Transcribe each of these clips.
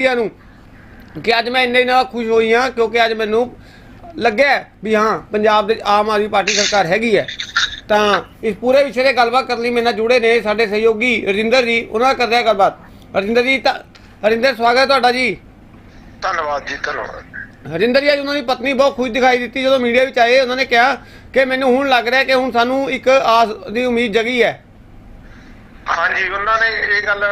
India ਨੂੰ ਕਿ ਅੱਜ ਮੈਂ ਇੰਨੇ ਨਾਲ ਖੁਸ਼ ਹੋਈ ਹਾਂ ਕਿਉਂਕਿ ਅੱਜ ਮੈਨੂੰ ਲੱਗਿਆ ਵੀ ਹਾਂ ਪੰਜਾਬ ਦੇ ਆਮ ਆਦਮੀ ਪਾਰਟੀ ਸਰਕਾਰ ਹੈਗੀ ਹੈ। ਤਾਂ ਇਸ ਪੂਰੇ ਵਿਸ਼ੇ ਤੇ ਗੱਲਬਾਤ ਕਰਨ ਲਈ ਮੇਰੇ ਨਾਲ ਜੁੜੇ ਨੇ ਸਾਡੇ ਸਹਿਯੋਗੀ ਰਜਿੰਦਰ ਜੀ ਉਹਨਾਂ ਨਾਲ ਕਰਦੇ ਹਾਂ ਗੱਲਬਾਤ। ਰਜਿੰਦਰ ਜੀ ਰਜਿੰਦਰ ਸਵਾਗਤ ਤੁਹਾਡਾ ਜੀ। ਧੰਨਵਾਦ ਜੀ ਧੰਨਵਾਦ। ਹਰਿੰਦਰ ਜੀ ਅੱਜ ਉਹਨਾਂ ਦੀ ਪਤਨੀ ਬਹੁਤ ਖੁਸ਼ ਦਿਖਾਈ ਦਿੱਤੀ ਜਦੋਂ ਮੀਡੀਆ ਵਿੱਚ ਆਏ ਉਹਨਾਂ ਨੇ ਕਿਹਾ ਕਿ ਮੈਨੂੰ ਹੁਣ ਲੱਗ ਰਿਹਾ ਕਿ ਹੁਣ ਸਾਨੂੰ ਇੱਕ ਆਸ ਦੀ ਉਮੀਦ ਜਗੀ ਹੈ। ਹਾਂਜੀ ਉਹਨਾਂ ਨੇ ਇਹ ਗੱਲ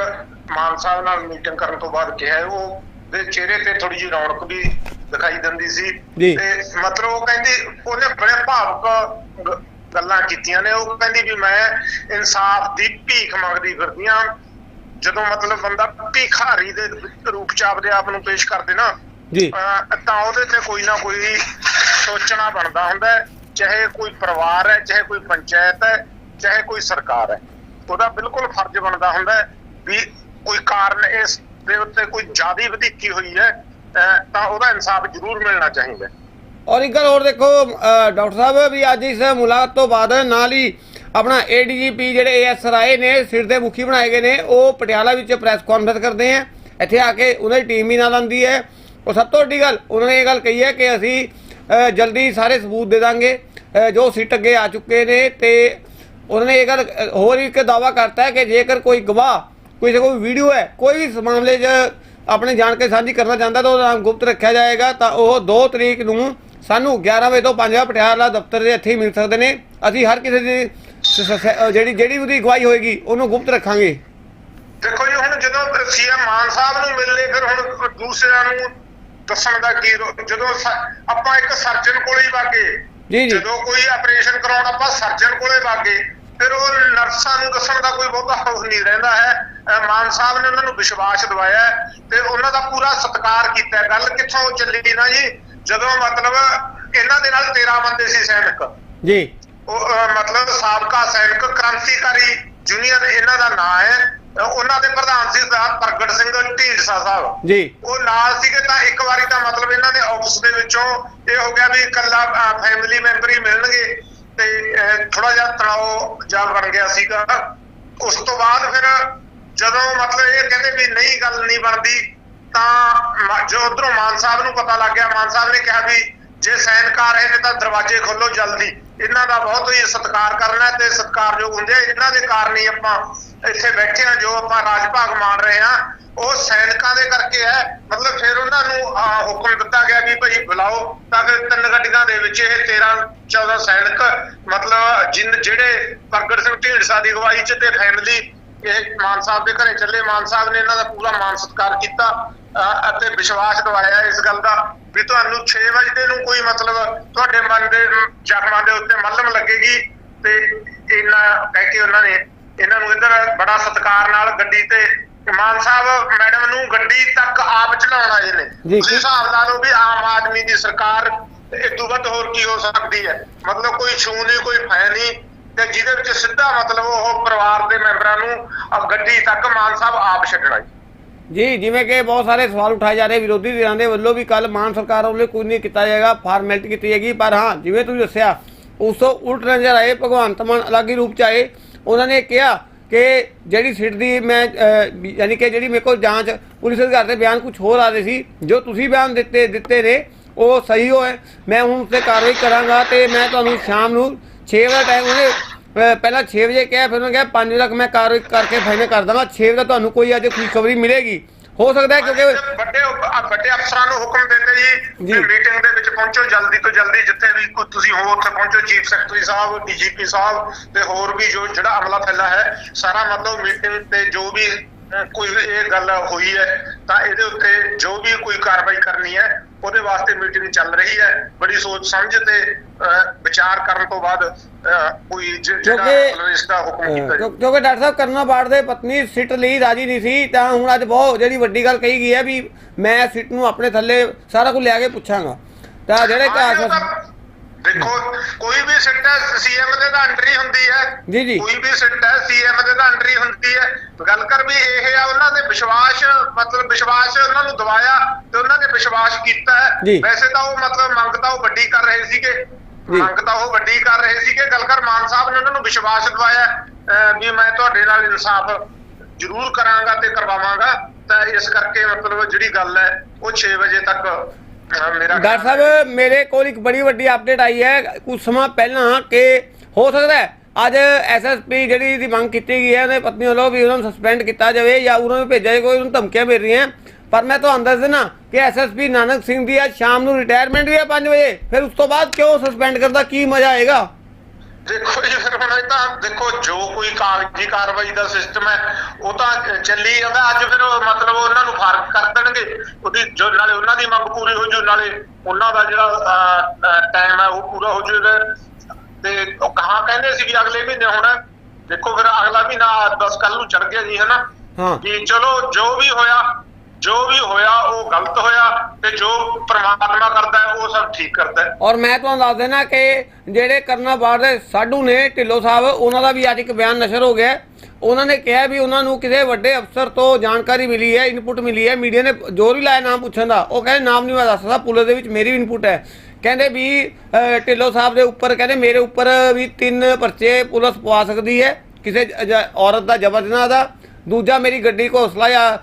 ਮਾਨ ਸਾਹਿਬ ਨਾਲ ਮੀਟਿੰਗ ਕਰਨ ਤੋਂ ਬਾਅਦ ਕਿਹਾ ਉਹ ਦੇ ਚਿਹਰੇ ਤੇ ਥੋੜੀ ਜਿਹੀ ਰੌਣਕ ਵੀ ਦਿਖਾਈ ਦਿੰਦੀ ਸੀ। ਤੇ ਮਤਲਬ ਉਹ ਕਹਿੰਦੀ ਉਹਨੇ ਬੜੇ ਭਾਵਕ ਗੱਲਾਂ ਕੀਤੀਆਂ ਨੇ। ਉਹ ਕਹਿੰਦੀ ਵੀ ਮੈਂ ਇਨਸਾਫ ਦੀ ਭੀਖ ਮੰਗਦੀ ਫਿਰਦੀ ਜਦੋਂ ਮਤਲਬ ਬੰਦਾ ਭਿਖਾਰੀ ਦੇ ਰੂਪ ਚ ਆਪਦੇ ਆਪ ਨੂੰ ਪੇਸ਼ ਕਰਦੇ ਨਾ ਜੀ। ਤਾਂ ਉਹਦੇ ਤੇ ਕੋਈ ਨਾ ਕੋਈ ਸੋਚਣਾ ਬਣਦਾ ਹੁੰਦਾ ਹੈ। ਚਾਹੇ ਕੋਈ ਪਰਿਵਾਰ ਹੈ ਚਾਹੇ ਕੋਈ ਪੰਚਾਇਤ ਹੈ ਚਾਹੇ ਕੋਈ ਸਰਕਾਰ ਹੈ। ਉਹਦਾ ਬਿਲਕੁਲ ਫਰਜ਼ ਬਣਦਾ ਹੁੰਦਾ ਹੈ ਵੀ ਕੋਈ ਕਾਰਨ ਇਸ ਦੇ ਉੱਤੇ ਕੋਈ ਜ਼ਿਆਦੀ ਵਧੀਕੀ ਹੋਈ ਹੈ ਤਾਂ ਉਹਦਾ ਇਨਸਾਫ ਜ਼ਰੂਰ ਮਿਲਣਾ ਚਾਹੀਦਾ ਔਰ ਇੱਕ ਗੱਲ ਹੋਰ ਦੇਖੋ ਡਾਕਟਰ ਸਾਹਿਬ, ਵੀ ਅੱਜ ਇਸ ਮੁਲਾਕਾਤ ਤੋਂ ਬਾਅਦ ਨਾਲ ਹੀ ਆਪਣਾ ਏਡੀਜੀਪੀ ਜਿਹੜੇ ਏਐਸਆਈ ਨੇ, ਸਿਰ ਦੇ ਮੁਖੀ ਬਣਾਏ ਗਏ ਨੇ, ਉਹ ਪਟਿਆਲਾ ਵਿੱਚ ਪ੍ਰੈਸ ਕਾਨਫਰੰਸ ਕਰਦੇ ਆ। ਇੱਥੇ ਆ ਕੇ ਉਹਨਾਂ ਦੀ ਟੀਮ ਵੀ ਨਾਲ ਆਉਂਦੀ ਹੈ। ਉਹ ਸਭ ਤੋਂ ਵੱਡੀ ਗੱਲ, ਉਹਨਾਂ ਨੇ ਇਹ ਗੱਲ ਕਹੀ ਹੈ ਕਿ ਅਸੀਂ ਜਲਦੀ ਸਾਰੇ ਸਬੂਤ ਦੇ ਦਾਂਗੇ। ਜੋ ਸਿੱਟ ਅੱਗੇ ਆ ਚੁੱਕੇ ਨੇ ਤੇ ਉਹਨਾਂ ਨੇ ਇਹ ਗੱਲ ਹੋਰ ਇੱਕ ਦਾਵਾ ਕਰਤਾ ਹੈ ਕਿ ਜੇਕਰ ਕੋਈ ਗਵਾਹ ਕੋਈ ਸੇ ਕੋਈ ਵੀਡੀਓ ਹੈ ਕੋਈ ਵੀ ਮਾਮਲੇ 'ਚ ਆਪਣੀ ਜਾਣਕਾਰੀ ਸਾਂਝੀ ਕਰਨਾ ਚਾਹੁੰਦਾ ਤਾਂ ਉਹਦਾ ਨਾਮ ਗੁਪਤ ਰੱਖਿਆ ਜਾਏਗਾ ਤਾਂ ਉਹ 2 ਤਰੀਕ ਨੂੰ ਸਾਨੂੰ 11 ਵਜੇ ਤੋਂ 5 ਵਜੇ ਪਟਿਆਲਾ ਦਫ਼ਤਰ ਦੇ ਇੱਥੇ ਹੀ ਮਿਲ ਸਕਦੇ ਨੇ। ਅਸੀਂ ਹਰ ਕਿਸੇ ਦੀ ਜਿਹੜੀ ਜਿਹੜੀ ਉਹਦੀ ਗਵਾਹੀ ਹੋਏਗੀ ਉਹਨੂੰ ਗੁਪਤ ਰੱਖਾਂਗੇ। ਦੇਖੋ ਜੀ ਹੁਣ ਜਦੋਂ ਸੀਐਮ ਮਾਨ ਸਾਹਿਬ ਨੂੰ ਮਿਲਨੇ ਫਿਰ ਹੁਣ ਦੂਸਰਿਆਂ ਨੂੰ ਦੱਸਣ ਦਾ ਕੀ ਜਦੋਂ ਆਪਾਂ ਇੱਕ ਸਰਜਨ ਕੋਲੇ ਹੀ ਵਾਗੇ। ਜੀ, ਜੀ। ਜਦੋਂ ਕੋਈ ਆਪਰੇਸ਼ਨ ਕਰਾਉਣ ਆਪਾਂ ਸਰਜਨ ਕੋਲੇ ਵਾਗੇ। ਫਿਰ ਉਹ ਨਰਸਾਂ ਨੂੰ ਦੱਸਣ ਦਾ ਕੋਈ ਬਹੁਤਾ ਉਹ ਨਹੀਂ ਰਹਿੰਦਾ ਹੈ। ਮਾਨ ਸਾਹਿਬ ਨੇ ਉਹਨਾਂ ਨੂੰ ਵਿਸ਼ਵਾਸ ਦਿਵਾਇਆ ਤੇ ਉਹਨਾਂ ਦਾ ਪੂਰਾ ਸਤਿਕਾਰ ਕੀਤਾ। ਗੱਲ ਕਿੱਥੋਂ ਚੱਲੀ ਨਾ ਜੀ? ਜਦੋਂ ਮਤਲਬ ਇਹਨਾਂ ਦੇ ਨਾਲ 13 ਬੰਦੇ ਸੀ ਸੈਨਿਕ। ਜੀ। ਉਹ ਮਤਲਬ ਸਾਬਕਾ ਸੈਨਿਕ ਕ੍ਰਾਂਤੀਕਾਰੀ ਯੂਨੀਅਨ ਇਹਨਾਂ ਦਾ ਨਾਮ ਹੈ। ਉਹਨਾਂ ਦੇ ਪ੍ਰਧਾਨ ਸੀ ਸਰਦਾਰ ਪ੍ਰਗਟ ਸਿੰਘ ਢੀਂਡਸਾ ਸਾਹਿਬ। ਜੀ। ਉਹ ਨਾਲ ਸੀਗੇ ਤਾਂ ਇੱਕ ਵਾਰੀ ਤਾਂ ਮਤਲਬ ਇਹਨਾਂ ਦੇ ਆਫਿਸ ਦੇ ਵਿੱਚੋਂ ਇਹ ਹੋ ਗਿਆ ਵੀ ਇਕੱਲਾ ਫੈਮਿਲੀ ਮੈਂਬਰ ਹੀ ਮਿਲਣਗੇ। ਤੇ ਥੋੜਾ ਜਿਹਾ ਤਣਾਅ ਜਾ ਬਣ ਗਿਆ ਸੀਗਾ ਉਸ ਤੋਂ ਬਾਅਦ ਫਿਰ ਜਦੋਂ ਮਤਲਬ ਇਹ ਕਹਿੰਦੇ ਵੀ ਨਹੀਂ, ਗੱਲ ਨਹੀਂ ਬਣਦੀ, ਤਾਂ ਜੋ ਉਧਰੋਂ ਮਾਨ ਸਾਹਿਬ ਨੂੰ ਪਤਾ ਲੱਗ ਗਿਆ, ਮਾਨ ਸਾਹਿਬ ਨੇ ਕਿਹਾ ਵੀ ਜੇ ਸੈਨਿਕ ਆ ਰਹੇ ਨੇ ਤਾਂ ਦਰਵਾਜ਼ੇ ਖੋਲੋ ਜਲਦੀ ਇਹਨਾਂ ਦਾ ਬਹੁਤ ਹੀ ਸਤਿਕਾਰ ਕਰਨਾ ਤੇ ਸਤਿਕਾਰਯੋਗ ਹੁੰਦੇ ਆ। ਇਹਨਾਂ ਦੇ ਕਾਰਨ ਹੀ ਆਪਾਂ ਇੱਥੇ ਬੈਠੇ ਆ, ਜੋ ਆਪਾਂ ਰਾਜ ਭਾਗ ਮਾਣ ਰਹੇ ਆ, ਉਹ ਸੈਨਿਕਾਂ ਦੇ ਕਰਕੇ ਹੈ। ਮਤਲਬ ਫਿਰ ਉਹਨਾਂ ਨੂੰ ਹੁਕਮ ਦਿੱਤਾ ਗਿਆ ਵੀ ਭਾਈ ਬੁਲਾਓ, ਤਾਂ ਫਿਰ ਤਿੰਨ ਗੱਡੀਆਂ ਦੇ ਵਿੱਚ ਇਹ 13 14 ਸੈਨਿਕ, ਮਤਲਬ ਜਿਨ ਜਿਹੜੇ ਪ੍ਰਗਟ ਸਿੰਘ ਢੀਂਡਸਾ ਦੀ ਅਗਵਾਈ ਚ ਤੇ ਫੈਮਿਲੀ ਇਹ ਮਾਨ ਸਾਹਿਬ ਦੇ ਘਰੇ ਚੱਲੇ। ਮਾਨ ਸਾਹਿਬ ਨੇ ਇਹਨਾਂ ਦਾ ਪੂਰਾ ਮਾਨ ਸਤਿਕਾਰ ਕੀਤਾ ਅਤੇ ਵਿਸ਼ਵਾਸ ਦਿਵਾਇਆ ਇਸ ਗੱਲ ਦਾ ਵੀ ਤੁਹਾਨੂੰ 6 ਵਜੇ ਨੂੰ ਕੋਈ ਮਤਲਬ ਤੁਹਾਡੇ ਮਨ ਦੇ ਜ਼ਖਮਾਂ ਦੇ ਉੱਤੇ ਮਲਮ ਲੱਗੇਗੀ ਤੇ ਇਹਨਾਂ ਕਹਿ ਕੇ ਉਹਨਾਂ ਨੇ ਇਹਨਾਂ ਨੂੰ ਇੱਧਰ ਬੜਾ ਸਤਿਕਾਰ ਨਾਲ ਗੱਡੀ ਤੇ ਮਾਨ ਸਾਹਿਬ ਮੈਡਮ ਨੂੰ ਗੱਡੀ ਤੱਕ ਆਪ ਚਲਾਉਣ ਆਏ ਨੇ। ਤੁਸੀਂ ਹਿਸਾਬ ਲਾ ਲਓ ਵੀ ਆਮ ਆਦਮੀ ਦੀ ਸਰਕਾਰ ਇਹ ਤੋਂ ਵੱਧ ਹੋਰ ਕੀ ਹੋ ਸਕਦੀ ਹੈ? ਮਤਲਬ ਕੋਈ ਛੂ ਨਹੀਂ ਕੋਈ ਫੈ ਨਹੀਂ ਤੇ ਜਿਹਦੇ ਵਿੱਚ ਸਿੱਧਾ ਮਤਲਬ ਉਹ ਪਰਿਵਾਰ ਦੇ ਮੈਂਬਰਾਂ ਨੂੰ ਗੱਡੀ ਤੱਕ ਮਾਨ ਸਾਹਿਬ ਆਪ ਛੱਡਣਾ ਜੀ ਜੀ ਜਿਵੇਂ ਕਿ ਬਹੁਤ ਸਾਰੇ ਸਵਾਲ ਉਠਾਏ ਜਾ ਰਹੇ ਵਿਰੋਧੀ ਧਿਰਾਂ ਦੇ ਵੱਲੋਂ ਵੀ ਕੱਲ ਮਾਨ ਸਰਕਾਰ ਵੱਲੋਂ ਕੁਝ ਨਹੀਂ ਕੀਤਾ ਜਾਏਗਾ ਫਾਰਮੈਲਿਟੀ ਕੀਤੀ ਜਾਏਗੀ ਪਰ ਹਾਂ ਜਿਵੇਂ ਤੁਸੀਂ ਦੱਸਿਆ ਉਸ ਤੋਂ ਉਲਟ ਨਜ਼ਰ ਆਏ ਭਗਵੰਤ ਮਾਨ ਅਲੱਗ ਹੀ ਰੂਪ ਚ ਆਏ। ਉਹਨਾਂ ਨੇ ਕਿਹਾ ਕਿ ਜਿਹੜੀ ਸਿੱਟ ਦੀ ਮੈਂ ਯਾਨੀ ਕਿ ਜਿਹੜੀ ਮੇਰੇ ਕੋਲ ਜਾਂਚ, ਪੁਲਿਸ ਅਧਿਕਾਰੀ ਦੇ ਬਿਆਨ ਕੁਝ ਹੋਰ ਆ ਰਹੇ ਸੀ, ਜੋ ਤੁਸੀਂ ਬਿਆਨ ਦਿੱਤੇ ਦਿੱਤੇ ਨੇ, ਉਹ ਸਹੀ ਹੋਏ ਮੈਂ ਹੁਣ ਤੇ ਕਾਰਵਾਈ ਕਰਾਂਗਾ ਤੇ ਮੈਂ ਤੁਹਾਨੂੰ ਸ਼ਾਮ ਨੂੰ 6 ਵਜੇ ਟਾਈਮ ਉਹਨੇ ਪਹਿਲਾਂ 6 ਵਜੇ ਕਿਹਾ, ਫਿਰ ਉਹਨੇ ਕਿਹਾ 5 ਵਜੇ ਤੱਕ ਮੈਂ ਕਾਰਵਾਈ ਕਰਕੇ ਫਾਈਨਲ ਕਰ ਦਾਂਗਾ। 6 ਵਜੇ ਤੁਹਾਨੂੰ ਕੋਈ ਅੱਜ ਖੁਸ਼ਖਬਰੀ ਮਿਲੇਗੀ। ਹੋ ਸਕਦਾ ਹੈ ਕਿਉਂਕਿ ਵੱਡੇ ਵੱਡੇ ਅਫਸਰਾਂ ਨੂੰ ਹੁਕਮ ਦਿੰਦੇ ਜੀ। ਕਿ ਮੀਟਿੰਗ ਦੇ ਵਿੱਚ ਪਹੁੰਚੋ ਜਲਦੀ ਤੋਂ ਜਲਦੀ ਜਿੱਥੇ ਵੀ ਕੋਈ ਤੁਸੀਂ ਹੋ ਉੱਥੇ ਪਹੁੰਚੋ ਚੀਫ ਸੈਕਟਰੀ ਸਾਹਿਬ ਡੀਜੀਪੀ ਸਾਹਿਬ ਤੇ ਹੋਰ ਵੀ ਜੋ ਜਿਹੜਾ ਅਮਲਾ ਫੈਲਾ ਹੈ ਸਾਰਾ ਮਤਲਬ ਮੀਟਿੰਗ ਤੇ ਜੋ ਵੀ ਕੋਈ ਇਹ ਗੱਲ ਹੋਈ ਹੈ ਤਾਂ ਇਹਦੇ ਉੱਤੇ ਜੋ ਵੀ ਕੋਈ ਕਾਰਵਾਈ ਕਰਨੀ ਹੈ ਉਹਦੇ ਵਾਸਤੇ ਮੀਟਿੰਗ ਚੱਲ ਰਹੀ ਹੈ। ਬੜੀ ਸੋਚ ਸਮਝ ਤੇ ਵਿਚਾਰ ਕਰਨ ਤੋਂ ਬਾਅਦ ਕੋਈ ਜਿਹੜਾ ਇਸ ਦਾ ਹੁਕਮ ਕੀਤਾ ਕਿਉਂਕਿ ਡਾਕਟਰ ਸਾਹਿਬ ਕਰਨਾ ਬਾੜ ਦੇ ਪਤਨੀ ਸਿੱਟ ਲਈ ਰਾਜੀ ਨਹੀਂ ਸੀ। ਤਾਂ ਹੁਣ ਅੱਜ ਬਹੁਤ ਜਿਹੜੀ ਵੱਡੀ ਗੱਲ ਕਹੀ ਗਈ ਹੈ ਵੀ ਮੈਂ ਸਿੱਟ ਨੂੰ ਆਪਣੇ ਥੱਲੇ ਸਾਰਾ ਕੁਝ ਲਿਆ ਕੇ ਪੁੱਛਾਂਗਾ। ਤਾਂ ਜਿਹੜੇ ਦੇਖੋ ਕੋਈ ਵੀ ਸਿੱਟ ਸੀਐਮ ਦੇ ਤਾਂ ਅੰਡਰ ਹੀ ਹੁੰਦੀ ਹੈ। ਜੀ, ਜੀ। ਕੋਈ ਵੀ ਸਿੱਟ ਸੀਐਮ ਦੇ ਤਾਂ ਅੰਡਰ ਹੀ ਹੁੰਦੀ ਹੈ। ਗੱਲ ਕਰ ਵੀ ਇਹ ਆ ਉਹਨਾਂ ਨੇ ਵਿਸ਼ਵਾਸ ਮਤਲਬ ਵਿਸ਼ਵਾਸ ਉਹਨਾਂ ਨੂੰ ਦਵਾਇਆ ਤੇ ਉਹਨਾਂ ਨੇ ਵਿਸ਼ਵਾਸ ਕੀਤਾ ਵੈਸੇ ਤਾਂ ਉਹ ਮਤਲਬ ਮੰਗ ਤਾਂ ਉਹ ਵੱਡੀ ਕਰ ਰਹੇ ਸੀਗੇ। ਮੰਗ ਤਾਂ ਉਹ ਵੱਡੀ ਕਰ ਰਹੇ ਸੀਗੇ। ਗੱਲ ਕਰ ਮਾਨ ਸਾਹਿਬ ਨੇ ਉਹਨਾਂ ਨੂੰ ਵਿਸ਼ਵਾਸ ਦਿਵਾਇਆ ਵੀ ਮੈਂ ਤੁਹਾਡੇ ਨਾਲ ਇਨਸਾਫ ਜ਼ਰੂਰ ਕਰਾਂਗਾ ਤੇ ਕਰਵਾਵਾਂਗਾ। ਤਾਂ ਇਸ ਕਰਕੇ ਮਤਲਬ ਜਿਹੜੀ ਗੱਲ ਹੈ ਉਹ 6 ਵਜੇ ਤੱਕ ਡਾਕਟਰ ਸਾਹਿਬ ਮੇਰੇ ਕੋਲ ਇੱਕ ਬੜੀ ਵੱਡੀ ਅਪਡੇਟ ਆਈ ਹੈ। ਕੁਝ ਸਮਾਂ ਪਹਿਲਾਂ ਕਿ ਹੋ ਸਕਦਾ ਹੈ ਅੱਜ ਐਸਐਸਪੀ ਜਿਹੜੀ ਦੀ ਮੰਗ ਕੀਤੀ ਗਈ ਹੈ ਉਹਦੇ ਪਤਨੀ ਵੱਲੋਂ ਵੀ ਉਹਨਾਂ ਨੂੰ ਸਸਪੈਂਡ ਕੀਤਾ ਜਾਵੇ ਜਾਂ ਉਹਨਾਂ ਨੂੰ ਭੇਜਿਆ ਜਾਵੇ ਕੋਈ ਉਹਨੂੰ ਧਮਕੀਆਂ ਮਿਲ ਰਹੀਆਂ। ਪਰ ਮੈਂ ਤੁਹਾਨੂੰ ਦੱਸ ਦੇਣਾ ਕਿ ਐਸਐਸਪੀ ਨਾਨਕ ਸਿੰਘ ਦੀ ਅੱਜ ਸ਼ਾਮ ਨੂੰ ਰਿਟਾਇਰਮੈਂਟ ਵੀ ਹੈ 5 ਵਜੇ। ਫਿਰ ਉਸ ਤੋਂ ਬਾਅਦ ਕਿਉਂ ਸਸਪੈਂਡ ਕਰਦਾ ਕੀ ਮਜ਼ਾ ਆਏਗਾ? ਦੇਖੋ ਜੀ ਫਿਰ ਹੁਣ ਇਹ ਤਾਂ ਦੇਖੋ ਜੋ ਕੋਈ ਕਾਗਜ਼ੀ ਕਾਰਵਾਈ ਦਾ ਸਿਸਟਮ ਹੈ ਉਹ ਤਾਂ ਚੱਲੀ ਜਾਂਦਾ। ਅੱਜ ਫਿਰ ਉਹ ਮਤਲਬ ਉਹਨਾਂ ਨੂੰ ਫ਼ਰਕ ਕਰ ਦੇਣਗੇ। ਉਹਦੀ ਜੋ ਨਾਲੇ ਉਹਨਾਂ ਦੀ ਮੰਗ ਪੂਰੀ ਹੋ ਜੂ ਨਾਲੇ ਉਹਨਾਂ ਦਾ ਜਿਹੜਾ ਟਾਈਮ ਹੈ ਉਹ ਪੂਰਾ ਹੋ ਜੂਗਾ ਤੇ ਉਹ ਕਹਾ ਕਹਿੰਦੇ ਸੀ ਵੀ ਅਗਲੇ ਮਹੀਨੇ ਹੋਣਾ ਦੇਖੋ ਫਿਰ ਅਗਲਾ ਮਹੀਨਾ 10 ਕੱਲ ਨੂੰ ਚੜ ਗਿਆ ਜੀ ਹਨਾ? ਹਾਂ। ਕਿ ਚਲੋ ਜੋ ਵੀ ਹੋਇਆ ਜੋ ਵੀ ਹੋਇਆ ਉਹ ਗਲਤ ਹੋਇਆ ਤੇ ਜੋ ਪ੍ਰਮਾਤਮਾ ਕਰਦਾ ਹੈ ਉਹ ਸਭ ਠੀਕ ਕਰਦਾ ਹੈ। ਔਰ ਮੈਂ ਤੁਹਾਨੂੰ ਦੱਸ ਦੇਣਾ ਕਿ ਜਿਹੜੇ ਕਰਨਾ ਬਾੜ ਦੇ ਸਾਡੂ ਨੇ ਢਿੱਲੋਂ ਸਾਹਿਬ ਉਹਨਾਂ ਦਾ ਵੀ ਅੱਜ ਇੱਕ ਬਿਆਨ ਨਸ਼ਰ ਹੋ ਗਿਆ ਉਹਨਾਂ ਨੇ ਕਿਹਾ ਵੀ ਉਹਨਾਂ ਨੂੰ ਕਿਸੇ ਵੱਡੇ ਅਫਸਰ ਤੋਂ ਜਾਣਕਾਰੀ ਮਿਲੀ ਹੈ ਇਨਪੁਟ ਮਿਲੀ ਹੈ। ਮੀਡੀਆ ਨੇ ਜ਼ੋਰ ਵੀ ਲਾਇਆ ਨਾਮ ਪੁੱਛਣ ਦਾ। ਉਹ ਕਹਿੰਦੇ ਨਾਮ ਨਹੀਂ ਮੈਂ ਦੱਸ ਸਕਦਾ ਪੁਲਿਸ ਦੇ ਵਿੱਚ ਮੇਰੀ ਵੀ ਇਨਪੁਟ ਹੈ। ਕਹਿੰਦੇ ਵੀ ਅਹ, ਢਿੱਲੋਂ ਸਾਹਿਬ ਦੇ ਉੱਪਰ ਕਹਿੰਦੇ ਮੇਰੇ ਉੱਪਰ ਵੀ ਤਿੰਨ ਪਰਚੇ ਪੁਲਿਸ ਪਵਾ ਸਕਦੀ ਹੈ। ਕਿਸੇ ਔਰਤ ਦਾ ਜ਼ਬਰ ਜਨਾਹ ਦਾ। ਦੂਜਾ ਮੇਰੀ ਗੱਡੀ ਕੋ ਜਾਂ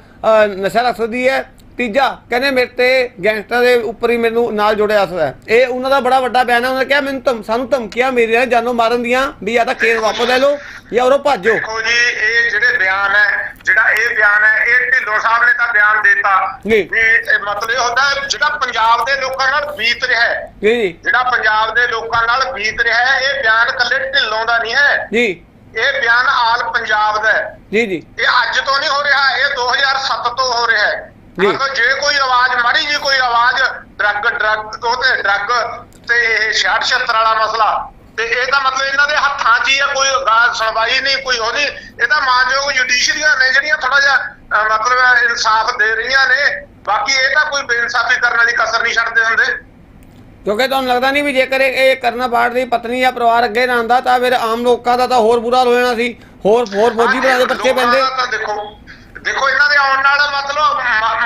ਨਸ਼ਾ ਰੱਖ ਸਕਦੀ ਹੈ। ਤੀਜਾ ਕਹਿੰਦੇ ਮੇਰੇ ਤੇ ਗੈਂਗਸਟਰ ਦੇ ਉੱਪਰ ਹੀ ਮੈਨੂੰ ਨਾਲ ਜੋੜਿਆ ਸਕਦਾ ਹੈ। ਇਹ ਉਹਨਾਂ ਦਾ ਬੜਾ ਵੱਡਾ ਬਿਆਨ ਹੈ। ਉਹਨਾਂ ਨੇ ਕਿਹਾ ਮੈਨੂੰ ਧਮ ਸਾਨੂੰ ਧਮਕੀਆਂ ਮਿਲ ਰਹੀਆਂ ਜਾਨੋਂ ਮਾਰਨ ਦੀਆਂ ਵੀ ਜਾਂ ਤਾਂ ਕੇਸ ਵਾਪਸ ਲੈ ਲਓ ਜਾਂ ਉਰੋਂ ਭਾਜੋ ਦੇਖੋ ਜੀ ਇਹ ਜਿਹੜੇ ਬਿਆਨ ਹੈ ਜਿਹੜਾ ਇਹ ਬਿਆਨ ਹੈ ਇਹ ਢਿੱਲੋਂ ਸਾਹਿਬ ਨੇ ਤਾਂ ਬਿਆਨ ਦਿੱਤਾ ਜੀ। ਵੀ ਇਹ ਮਤਲਬ ਇਹ ਹੁੰਦਾ ਜਿਹੜਾ ਪੰਜਾਬ ਦੇ ਲੋਕਾਂ ਨਾਲ ਬੀਤ ਰਿਹਾ ਹੈ ਜੀ। ਜਿਹੜਾ ਪੰਜਾਬ ਦੇ ਲੋਕਾਂ ਨਾਲ ਬੀਤ ਰਿਹਾ ਹੈ ਇਹ ਬਿਆਨ ਇਕੱਲੇ ਢਿੱਲੋਂ ਦਾ ਨਹੀਂ ਹੈ। ਜੀ। ਇਹ ਬਿਆਨ ਆਲ ਪੰਜਾਬ ਦਾ ਹੈ। ਜੀ ਜੀ। ਇਹ ਅੱਜ ਤੋਂ ਨਹੀਂ ਹੋ ਰਿਹਾ ਇਹ 2007 ਤੋਂ ਹੋ ਰਿਹਾ ਹੈ। ਮਤਲਬ ਜੇ ਕੋਈ ਆਵਾਜ਼ ਮਾੜੀ ਜੀ ਕੋਈ ਆਵਾਜ਼ ਡਰੱਗ ਡਰੱਗ ਉਹ ਤੇ ਡਰੱਗ ਤੇ ਇਹ 66 ਵਾਲਾ ਮਸਲਾ ਤੇ ਇਹ ਤਾਂ ਮਤਲਬ ਇਹਨਾਂ ਦੇ ਹੱਥਾਂ 'ਚ ਹੀ ਹੈ ਕੋਈ ਗੱਲ ਸੁਣਵਾਈ ਨਹੀਂ ਕੋਈ ਉਹ ਨਹੀਂ। ਇਹ ਤਾਂ ਮਾਨਯੋਗ ਜੁਡੀਸ਼ਰੀਆਂ ਨੇ ਜਿਹੜੀਆਂ ਥੋੜਾ ਜਿਹਾ ਮਤਲਬ ਇਨਸਾਫ ਦੇ ਰਹੀਆਂ ਨੇ ਬਾਕੀ ਇਹ ਤਾਂ ਕੋਈ ਬੇਇਨਸਾਫੀ ਕਰਨ ਵਾਲੀ ਕਸਰ ਨਹੀਂ ਛੱਡਦੇ ਹੁੰਦੇ। ਕਿਉਂਕਿ ਤੁਹਾਨੂੰ ਲੱਗਦਾ ਨਹੀਂ ਵੀ ਜੇਕਰ ਇਹ ਕਰਨਾ ਬਾੜ ਦੀ ਪਤਨੀ ਜਾਂ ਪਰਿਵਾਰ ਅੱਗੇ ਨਾ ਤਾਂ ਫਿਰ ਆਮ ਲੋਕਾਂ ਦਾ ਤਾਂ ਹੋਰ ਬੁਰਾ ਹਾਲ ਹੋ ਜਾਣਾ ਸੀ। ਹੋਰ ਹੋਰ ਫੌਜੀ ਬਣਾ ਦੇ ਬੱਚੇ ਪੈਂਦੇ। ਦੇਖੋ ਇਹਨਾਂ ਦੇ ਆਉਣ ਨਾਲ ਮਤਲਬ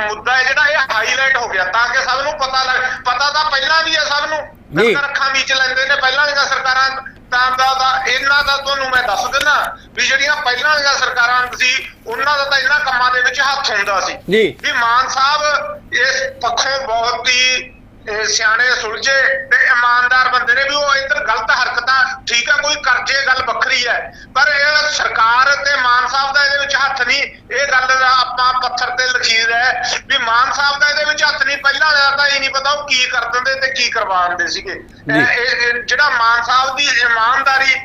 ਮੁੱਦਾ ਹੈ ਜਿਹੜਾ ਇਹ ਹਾਈਲਾਈਟ ਹੋ ਗਿਆ ਤਾਂ ਕਿ ਸਭ ਨੂੰ ਪਤਾ ਲੱਗ ਪਤਾ ਤਾਂ ਪਹਿਲਾਂ ਵੀ ਹੈ ਸਭ ਨੂੰ। ਜੀ। ਅੱਖਾਂ ਵਿੱਚ ਲੈਂਦੇ ਨੇ ਪਹਿਲਾਂ ਦੀਆਂ ਸਰਕਾਰਾਂ ਤਾਂ ਦਾ ਦਾ ਇਹਨਾਂ ਦਾ ਤੁਹਾਨੂੰ ਮੈਂ ਦੱਸ ਦਿੰਦਾ ਵੀ ਜਿਹੜੀਆਂ ਪਹਿਲਾਂ ਦੀਆਂ ਸਰਕਾਰਾਂ ਸੀ ਉਹਨਾਂ ਦਾ ਤਾਂ ਇਹਨਾਂ ਕੰਮਾਂ ਦੇ ਵਿੱਚ ਹੱਥ ਹੁੰਦਾ ਸੀ। ਜੀ। ਵੀ ਮਾਨ ਸਾਹਿਬ ਇਸ ਪੱਖੋਂ ਬਹੁਤ ਹੀ ਸਿਆਣੇ ਸੁਲਝੇ ਤੇ ਇਮਾਨਦਾਰ ਬੰਦੇ ਨੇ ਵੀ ਉਹ ਇੱਧਰ ਗਲਤ ਹਰਕਤਾਂ ਠੀਕ ਹੈ ਕੋਈ ਕਰਜੇ ਗੱਲ ਵੱਖਰੀ ਹੈ। ਪਰ ਇਹ ਸਰਕਾਰ ਤੇ ਮਾਨ ਸਾਹਿਬ ਦਾ ਇਹਦੇ ਵਿੱਚ ਹੱਥ ਨਹੀਂ। ਇਹ ਗੱਲ ਦਾ ਆਪਾਂ ਪੱਥਰ ਤੇ ਲਖੀਰ ਹੈ ਵੀ ਮਾਨ ਸਾਹਿਬ ਦਾ ਇਹਦੇ ਵਿੱਚ ਹੱਥ ਨਹੀਂ। ਪਹਿਲਾਂ ਵਾਲਾ ਤਾਂ ਇਹ ਨਹੀਂ ਪਤਾ ਉਹ ਕੀ ਕਰ ਦਿੰਦੇ ਤੇ ਕੀ ਕਰਵਾ ਦਿੰਦੇ ਸੀਗੇ। ਇਹ- ਜਿਹੜਾ ਮਾਨ ਸਾਹਿਬ ਦੀ ਇਮਾਨਦਾਰੀ